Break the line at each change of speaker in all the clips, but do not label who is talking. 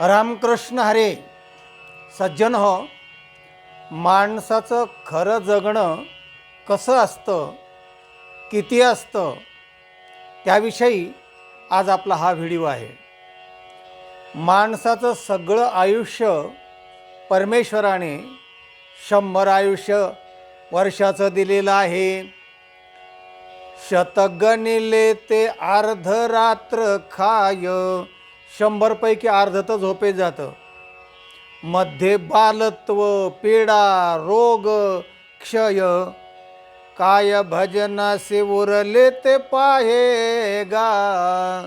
रामकृष्ण हरे सज्जन हो माणसाचं खरं जगणं कसं असतं किती असतं त्याविषयी आज आपला हा व्हिडिओ आहे. माणसाचं सगळं आयुष्य परमेश्वराने शंभर आयुष्य वर्षाचं दिलेलं आहे. शतगणिले ते अर्ध रात्र खाय. शंभरपैकी अर्ध तर झोपे जातं. मध्ये बालत्व पीडा रोग क्षय. काय भजनासे उरले ते पाहे गा.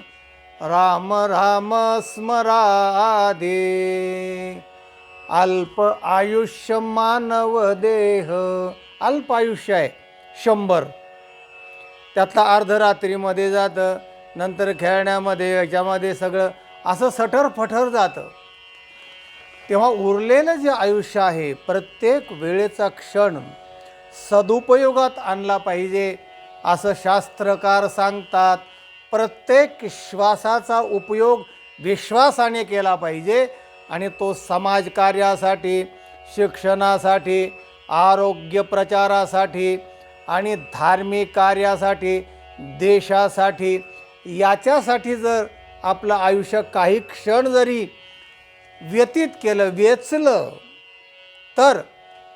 राम राम स्मरादे. अल्प आयुष्य मानव देह. अल्प आयुष्य आहे शंभर. त्यातला अर्धरात्रीमध्ये जातं नंतर खेळण्यामध्ये याच्यामध्ये सगळं असं सटर फटर जातं. तेव्हा उरलेलं जे आयुष्य आहे प्रत्येक वेळेचा क्षण सदुपयोगात आणला पाहिजे असं शास्त्रकार सांगतात. प्रत्येक श्वासाचा उपयोग विश्वासाने केला पाहिजे आणि तो समाजकार्यासाठी शिक्षणासाठी आरोग्य प्रचारासाठी आणि धार्मिक कार्यासाठी देशासाठी याच्यासाठी जर आपलं आयुष्य काही क्षण जरी व्यतीत केलं वेचलं तर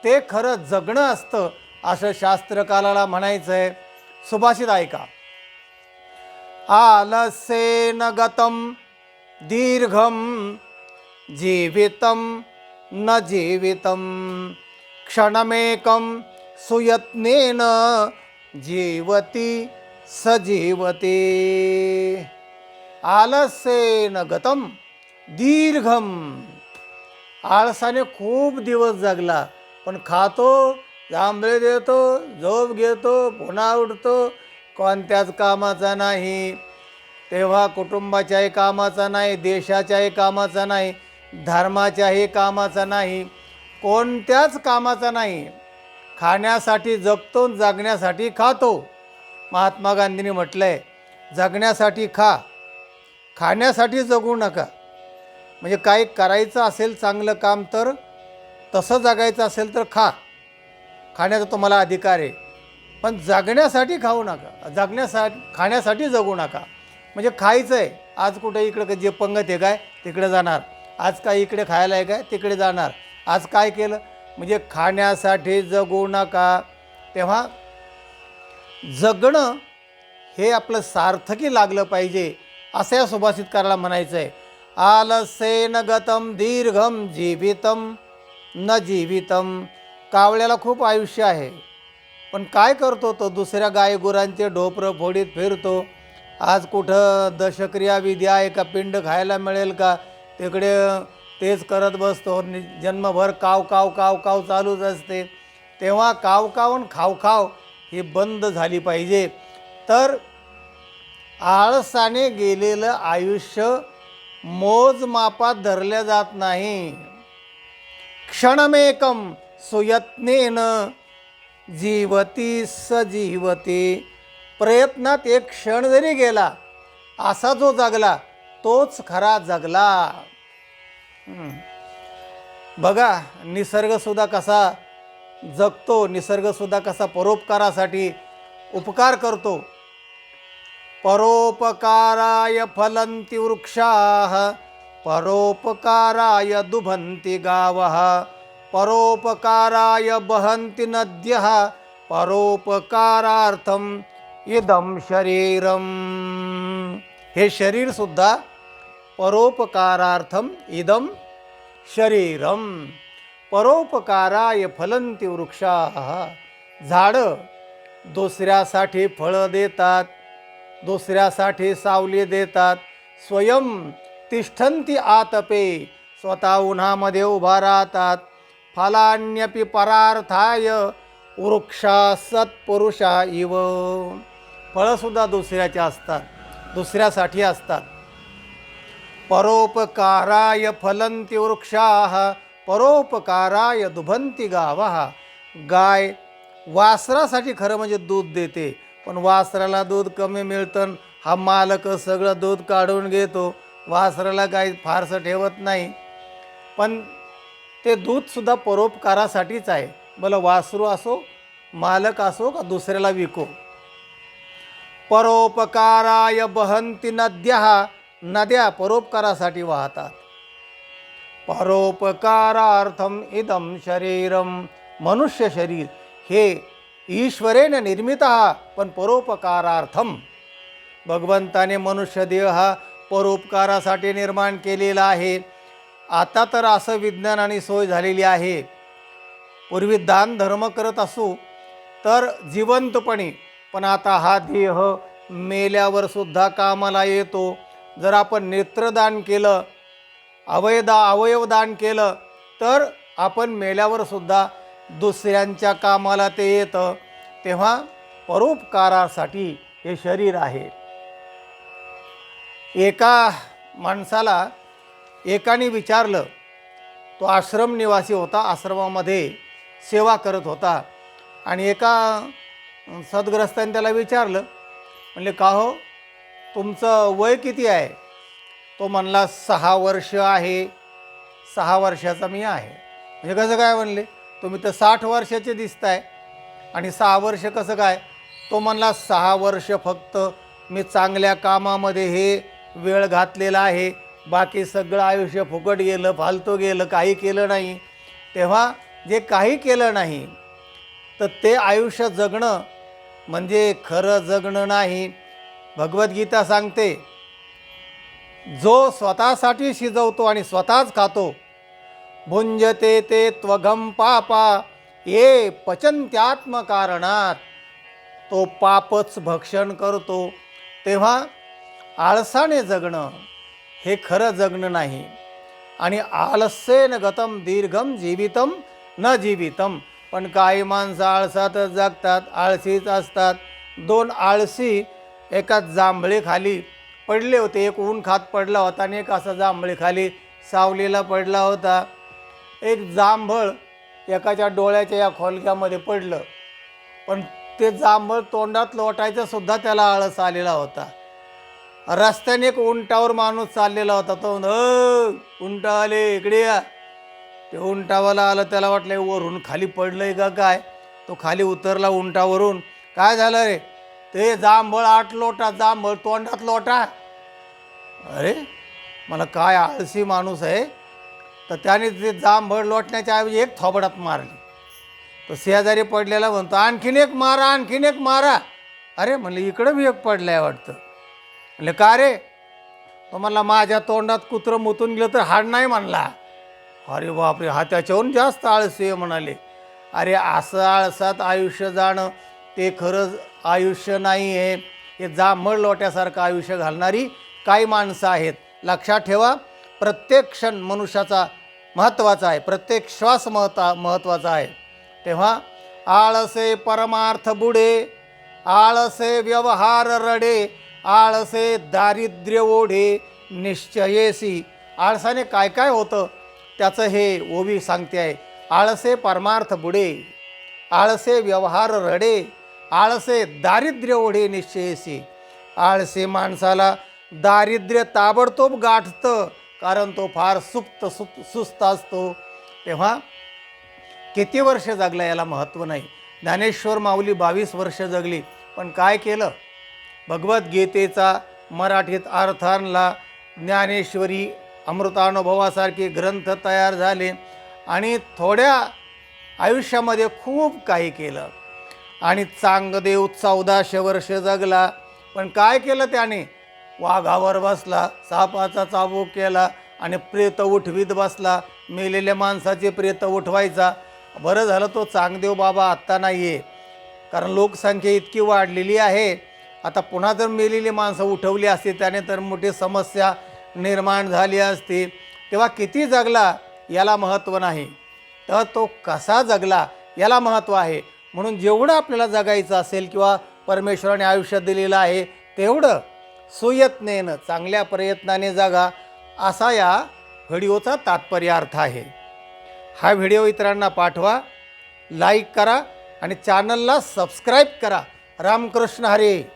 ते खरं जगणं असतं असं शास्त्रकाराला म्हणायचं आहे सुभाषित ऐका. आलसेन गतम दीर्घं जीवितम न जीवितम क्षणमेकं सुयत्नेन जीवती सजीवती। आलसेन गतम दीर्घम. आळसाने खूप दिवस जगला पण खातो जांभळे देतो झोप घेतो पुन्हा उठतो कोणत्याच कामाचा नाही. तेव्हा कुटुंबाच्याही कामाचा नाही देशाच्याही कामाचा नाही धर्माच्याही कामाचा नाही कोणत्याच कामाचा नाही. खाण्यासाठी जगतो जगण्यासाठी खातो. महात्मा गांधींनी म्हटलं आहे जगण्यासाठी खा खाण्यासाठी जगू नका. म्हणजे काही करायचं असेल चांगलं काम तर तसं जगायचं असेल तर खा. खाण्याचा तुम्हाला अधिकार आहे. पण जगण्यासाठी खाऊ नका. जगण्यासाठी खाण्यासाठी जगू नका. म्हणजे खायचं आहे आज कुठे इकडं जे पंगत आहे काय तिकडे जाणार. आज काय इकडे खायला आहे काय तिकडे जाणार. आज काय केलं? म्हणजे खाण्यासाठी जगू नका. तेव्हा जगणं हे आपलं सार्थकी लागलं पाहिजे. असं या सुभाषितकाराला म्हणायचं आहे आलसेन गतम दीर्घम जीवितम न जीवितम. कावळ्याला खूप आयुष्य आहे. पण काय करतो तो? दुसऱ्या गाय गुरांचे ढोपरं फोडीत फिरतो. आज कुठं दशक्रिया विधी आहे का? पिंड खायला मिळेल का? तिकडे तेच करत बसतो. नि जन्मभर काव काव काव काव चालूच असते. तेव्हा काव कावून खाव खाव ही बंद झाली पाहिजे. तर आळसाने गेलेलं आयुष्य मोजमापात धरलं जात नाही. क्षणमेकम सुयत्नेन जीवती सजीवती. प्रयत्नात एक क्षण जरी गेला असा जो जगला तोच खरा जगला. बघा निसर्गसुद्धा कसा जगतो निसर्गसुद्धा कसा परोपकारासाठी उपकार करतो. परोपकाराय फलंती वृक्षा परोपकाराय दुभंती गाव परोपकाराय बहंती नद्य परोपकारार्थम इदम शरीरम। हे शरीरसुद्धा परोपकारार्थम इदम शरीरम। परोपकाराय फलंती वृक्षा झाडं दुसऱ्यासाठी फळं देतात दुसऱ्यासाठी सावली देतात. स्वयं तिष्ठंती आतपे स्वतः उन्हामध्ये उभा राहतात. फलान्यपि परार्थाय वृक्षा सत्पुरुषा इव. फळंसुद्धा दुसऱ्याचे असतात दुसऱ्यासाठी असतात. परोपकाराय फलंती वृक्षा परोपकाराय दुभंती गावा. गाय वासरासाठी खरं म्हणजे दूध देते पण वासराला दूध कमी मिळतं हा मालक सगळं दूध काढून घेतो. वासराला काही फारसं ठेवत नाही. पण ते दूधसुद्धा परोपकारासाठीच आहे. मला वासरू असो मालक असो का दुसऱ्याला विको. परोपकाराय बहंती नद्या नद्या परोपकारासाठी वाहतात. परोपकारार्थम इदम शरीरम मनुष्य शरीर हे ईश्वरेन निर्मित पण परोपकारार्थम भगवंताने मनुष्य देह हा परोपकारासाठी निर्माण केलेला आहे. आता तर असं विज्ञानाने सोय झालेली आहे. पूर्वी दान धर्म करत असू तर जिवंतपणे पण आता हा देह मेल्यावर सुद्धा कामाला येतो. जर आपण नेत्रदान केलं अवयदा अवयवदान केलं तर आपण मेल्यावर सुद्धा दुसऱ्यांच्या कामाला ते येतं तेव्हा परोपकारासाठी हे शरीर आहे. एका माणसाला एकाने विचारलं तो आश्रम निवासी होता आश्रमामध्ये सेवा करत होता आणि एका सद्ग्रस्ताने त्याला विचारलं म्हणले का हो तुमचं वय किती आहे? तो म्हणला सहा वर्ष आहे सहा वर्षाचा मी आहे. म्हणजे कसं काय म्हणले? तुम्ही तर साठ वर्षाचे दिसत आहे आणि सहा वर्ष कसं काय? तो म्हणला सहा वर्ष फक्त मी चांगल्या कामामध्ये हे वेळ घातलेला आहे. बाकी सगळं आयुष्य फुकट गेलं फालतो गेलं काही केलं नाही. तेव्हा जे काही केलं नाही तर ते आयुष्य जगणं म्हणजे खरं जगणं नाही. भगवद्गीता सांगते जो स्वतःसाठी शिजवतो आणि स्वतःच खातो भुंजते ते त्वघम पापा ये पचंत्यात्मकारणात तो पापच भक्षण करतो. तेव्हा आळसाने जगणं हे खरं जगणं नाही. आणि आलस्येन गतम दीर्घम जीवितम न जीवितम पण काही माणसं आळसातच जगतात आळसीच असतात. दोन आळसी एका जांभळीखाली पडले होते. एक ऊन खात पडला होता आणि एक असा जांभळीखाली सावलीला पडला होता. एक जांभळ एकाच्या डोळ्याच्या या खोलक्यामध्ये पडलं. पण ते जांभळ तोंडात लोटायचं सुद्धा त्याला आळस आलेला होता. रस्त्याने एक उंटावर माणूस चाललेला होता. तो म्हण, "अ, उंट आले इकडे या. ते उंटावाला आलं त्याला वाटलं वरून खाली पडलंय का काय? तो खाली उतरला उंटावरून. काय झालं रे? ते जांभळ आठ लोटा जांभळ तोंडात लोटा. अरे मला काय आळसी माणूस आहे? तर त्याने ते जांभळ लोटण्याच्या ऐवजी एक थोबडात मारली. तो शेजारी पडलेला म्हणतो आणखीन एक मारा आणखीन एक मारा. अरे म्हणलं इकडं बी एक आहे वाटतं. म्हणलं का रे? तो म्हणला माझ्या तोंडात कुत्रं मुतून गेलं तर हाड नाही म्हणला. अरे बापरे हा त्याच्याहून जास्त आळसी आहे म्हणाले. अरे असं आळसात आयुष्य जाणं ते खरंच आयुष्य नाही आहे हे जांभळ लोट्यासारखं आयुष्य घालणारी काही माणसं आहेत. लक्षात ठेवा प्रत्येक क्षण मनुष्याचा महत्त्वाचा आहे प्रत्येक श्वास महत्वा महत्त्वाचा आहे. तेव्हा आळसे परमार्थ बुडे आळसे व्यवहार रडे आळसे दारिद्र्य ओढे निश्चयेसी. आळसाने काय काय होतं त्याचं हे ओवी सांगते आहे. आळसे परमार्थ बुडे आळसे व्यवहार रडे आळसे दारिद्र्य ओढे निश्चयेसी. आळसे माणसाला दारिद्र्य ताबडतोब गाठतं कारण तो फार सुप्त सुप सुस्त असतो. तेव्हा किती वर्ष जगला याला महत्त्व नाही. ज्ञानेश्वर माऊली बावीस वर्ष जगली. पण काय केलं? भगवद्गीतेचा मराठीत अर्थ आणला. ज्ञानेश्वरी अमृतानुभवासारखे ग्रंथ तयार झाले आणि थोड्या आयुष्यामध्ये खूप काही केलं. आणि चांगदेव चौदाशे वर्ष जगला. पण काय केलं त्याने? वाघावर बसला सापाचा चाबूक केला आणि प्रेत उठवीत बसला. मेलेल्या माणसाचे प्रेत उठवायचा. बरं झालं तो चांगदेव बाबा आत्ता नाही आहे कारण लोकसंख्या इतकी वाढलेली आहे. आता पुन्हा जर मेलेली माणसं उठवली असती त्याने तर मोठी समस्या निर्माण झाली असती. तेव्हा किती जगला याला महत्त्व नाही. तर तो कसा जगला याला महत्त्व आहे. म्हणून जेवढं आपल्याला जगायचं असेल किंवा परमेश्वराने आयुष्य दिलेलं आहे तेवढं सुयत्नेनं चांगल्या प्रयत्नाने जागा असा या व्हिडिओचा तात्पर्य अर्थ आहे. हा व्हिडिओ इतरांना पाठवा लाईक करा आणि चॅनलला सबस्क्राईब करा. रामकृष्ण हरे!